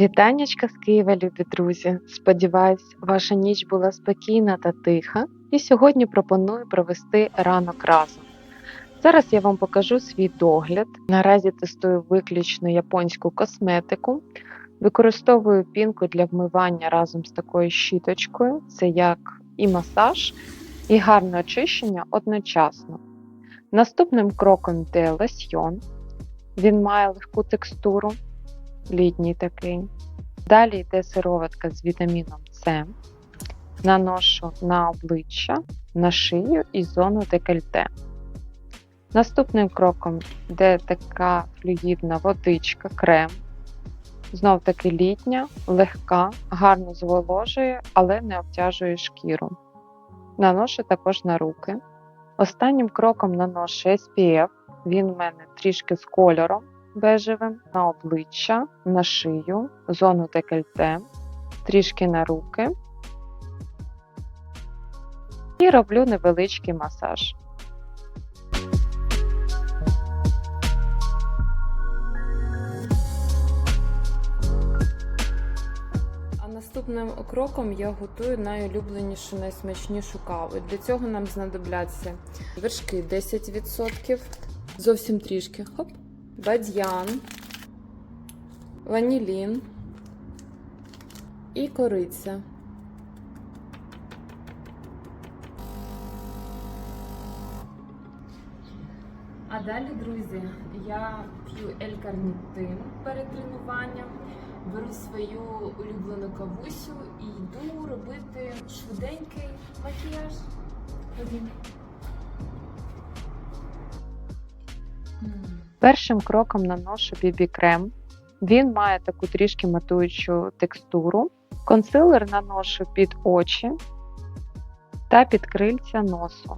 Вітаннячка з Києва, любі друзі! Сподіваюсь, ваша ніч була спокійна та тиха, і сьогодні пропоную провести ранок разом. Зараз я вам покажу свій догляд. Наразі тестую виключно японську косметику. Використовую пінку для вмивання разом з такою щіточкою. Це як і масаж, і гарне очищення одночасно. Наступним кроком йде лосьйон. Він має легку текстуру, літній такий. Далі йде сироватка з вітаміном С. Наношу на обличчя, на шию і зону декольте. Наступним кроком йде така флюїдна водичка, крем. Знов таки літня, легка, гарно зволожує, але не обтяжує шкіру. Наношу також на руки. Останнім кроком наношу SPF. Він в мене трішки з кольором бежевим на обличчя, на шию, зону декольте, трішки на руки. І роблю невеличкий масаж. Наступним кроком я готую найулюбленішу, найсмачнішу каву. Для цього нам знадобляться вершки 10%, зовсім трішки, хоп, бадьян, ванілін і кориця. А далі, друзі, я п'ю ель-карнітин перед тренуванням, беру свою улюблену кавусю і йду робити швиденький макіяж. Ходімо. Першим кроком наношу BB крем. Він має таку трішки матуючу текстуру. Консилер наношу під очі та під крильця носу.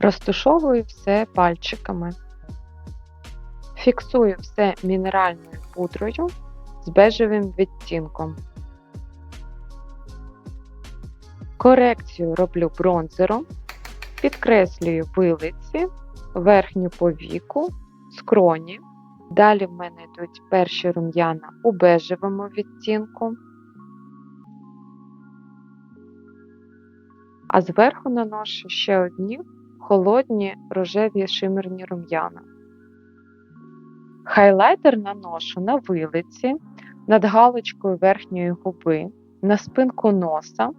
Розтушовую все пальчиками. Фіксую все мінеральною пудрою з бежевим відтінком. Корекцію роблю бронзером, підкреслюю вилиці, верхню повіку, скроні. Далі в мене йдуть перші рум'яна у бежевому відтінку. А зверху наношу ще одні холодні рожеві шимерні рум'яна. Хайлайтер наношу на вилиці, над галочкою верхньої губи, на спинку носа,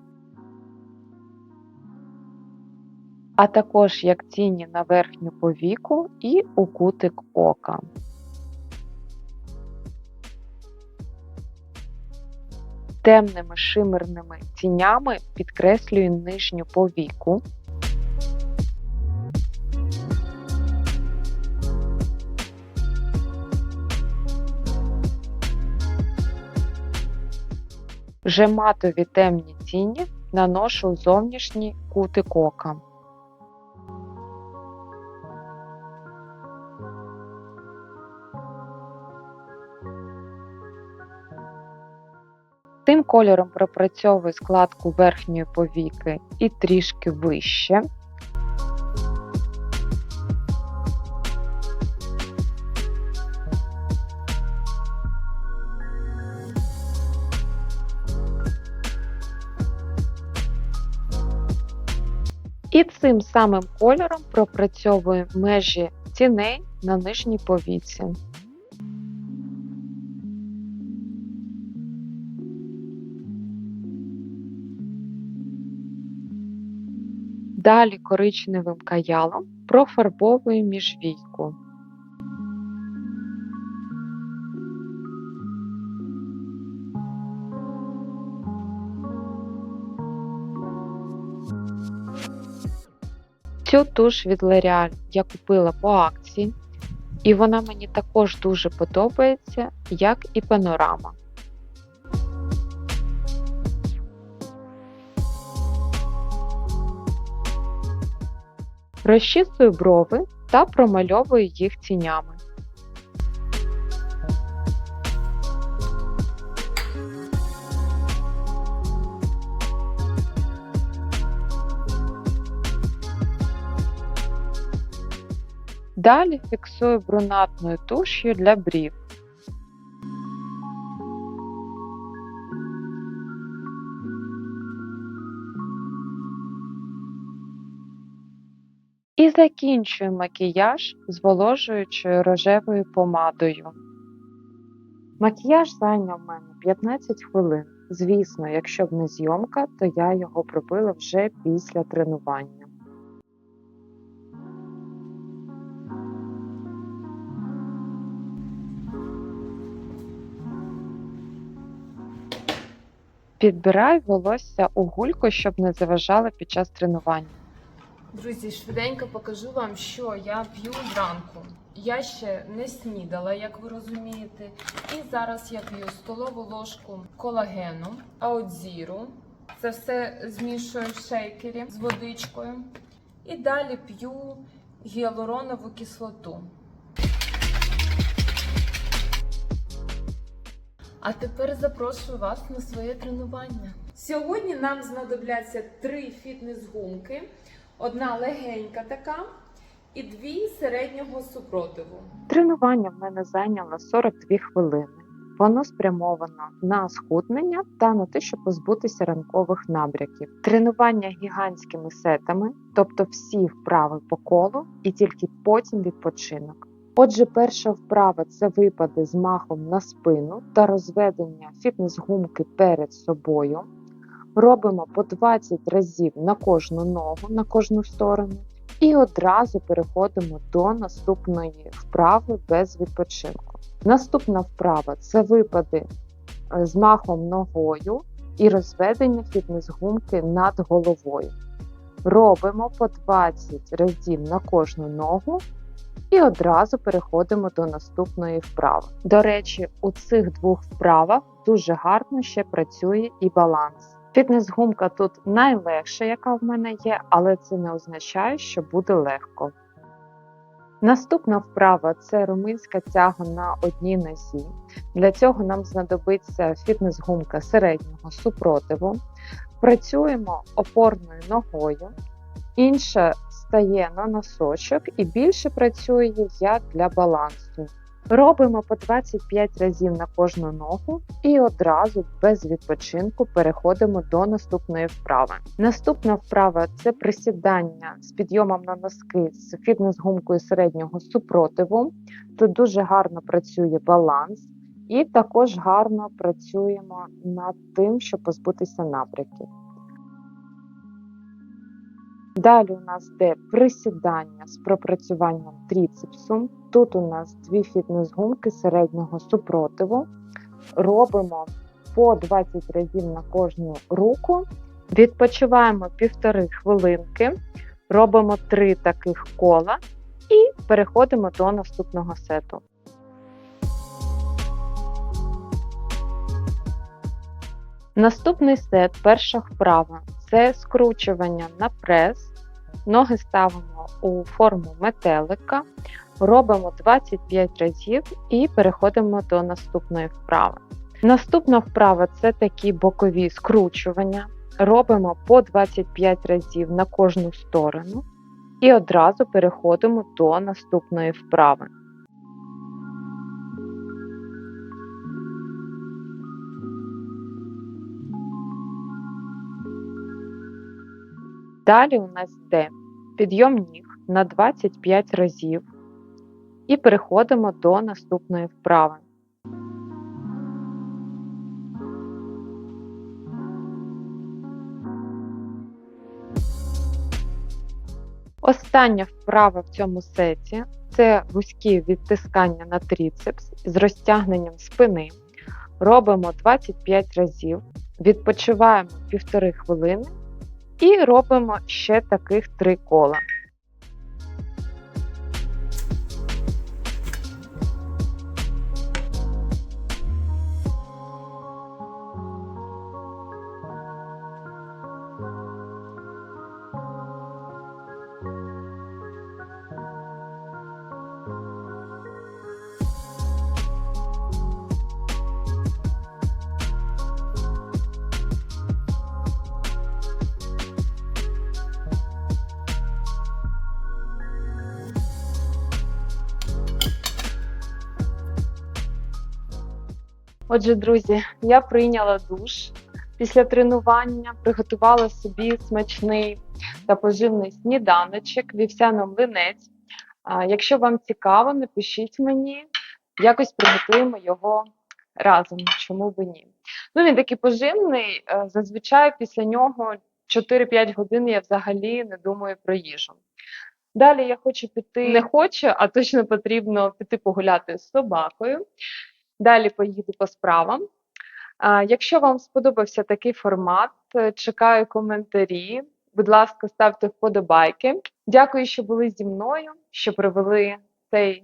а також як тіні на верхню повіку і у кутик ока. Темними шимерними тінями підкреслюю нижню повіку. Вже матові темні тіні наношу зовнішній кутик ока. Тим кольором пропрацьовую складку верхньої повіки і трішки вище. І цим самим кольором пропрацьовую межі тіней на нижній повіці. Далі коричневим каялом профарбовую міжвійку. Цю туш від L'Oreal я купила по акції, і вона мені також дуже подобається, як і панорама. Розчісую брови та промальовую їх тінями. Далі фіксую брунатною туш'ю для брів. І закінчую макіяж зволожуючою рожевою помадою. Макіяж зайняв мене 15 хвилин. Звісно, якщо б не зйомка, то я його пробила вже після тренування. Підбирай волосся у гульку, щоб не заважало під час тренування. Друзі, швиденько покажу вам, що я п'ю зранку. Я ще не снідала, як ви розумієте. І зараз я п'ю столову ложку колагену, аодзіру. Це все змішую в шейкері з водичкою. І далі п'ю гіалуронову кислоту. А тепер запрошую вас на своє тренування. Сьогодні нам знадобляться три фітнес-гумки, одна легенька така і дві середнього супротиву. Тренування в мене зайняло 42 хвилини. Воно спрямовано на схуднення та на те, щоб позбутися ранкових набряків. Тренування гігантськими сетами, тобто всі вправи по колу, і тільки потім відпочинок. Отже, перша вправа це випади з махом на спину та розведення фітнес-гумки перед собою. Робимо по 20 разів на кожну ногу, на кожну сторону. І одразу переходимо до наступної вправи без відпочинку. Наступна вправа це випади е, з махом ногою і розведення фітнес-гумки над головою. Робимо по 20 разів на кожну ногу і одразу переходимо до наступної вправи. До речі, у цих двох вправах дуже гарно ще працює і баланс. Фітнес-гумка тут найлегша, яка в мене є, але це не означає, що буде легко. Наступна вправа це руминська тяга на одній нозі. Для цього нам знадобиться фітнес-гумка середнього супротиву. Працюємо опорною ногою, інша стає на носочок і більше працює як для балансу. Робимо по 25 разів на кожну ногу і одразу без відпочинку переходимо до наступної вправи. Наступна вправа це присідання з підйомом на носки з фітнес-гумкою середнього супротиву. Тут дуже гарно працює баланс, і також гарно працюємо над тим, щоб позбутися набряків. Далі у нас йде присідання з пропрацюванням тріцепсу. Тут у нас дві фітнес-гумки середнього супротиву. Робимо по 20 разів на кожну руку. Відпочиваємо півтори хвилинки, робимо три таких кола і переходимо до наступного сету. Наступний сет, перша вправа це скручування на прес. Ноги ставимо у форму метелика, робимо 25 разів і переходимо до наступної вправи. Наступна вправа це такі бокові скручування. Робимо по 25 разів на кожну сторону і одразу переходимо до наступної вправи. Далі у нас йде підйом ніг на 25 разів і переходимо до наступної вправи. Остання вправа в цьому сеті це вузькі відтискання на тріцепс з розтягненням спини. Робимо 25 разів, відпочиваємо півтори хвилини і робимо ще таких три кола. Отже, друзі, я прийняла душ, після тренування приготувала собі смачний та поживний сніданочок, вівсяно-млинець. Якщо вам цікаво, напишіть мені, якось приготуємо його разом, чому б ні. Ну, він такий поживний, е, зазвичай після нього 4-5 годин я взагалі не думаю про їжу. Далі я хочу піти, не хочу, а точно потрібно піти погуляти з собакою. Далі поїду по справам. Якщо вам сподобався такий формат, е, чекаю коментарі. Будь ласка, ставте вподобайки. Дякую, що були зі мною, що провели цей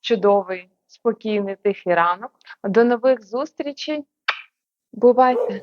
чудовий, спокійний, тихий ранок. До нових зустрічей. Бувайте!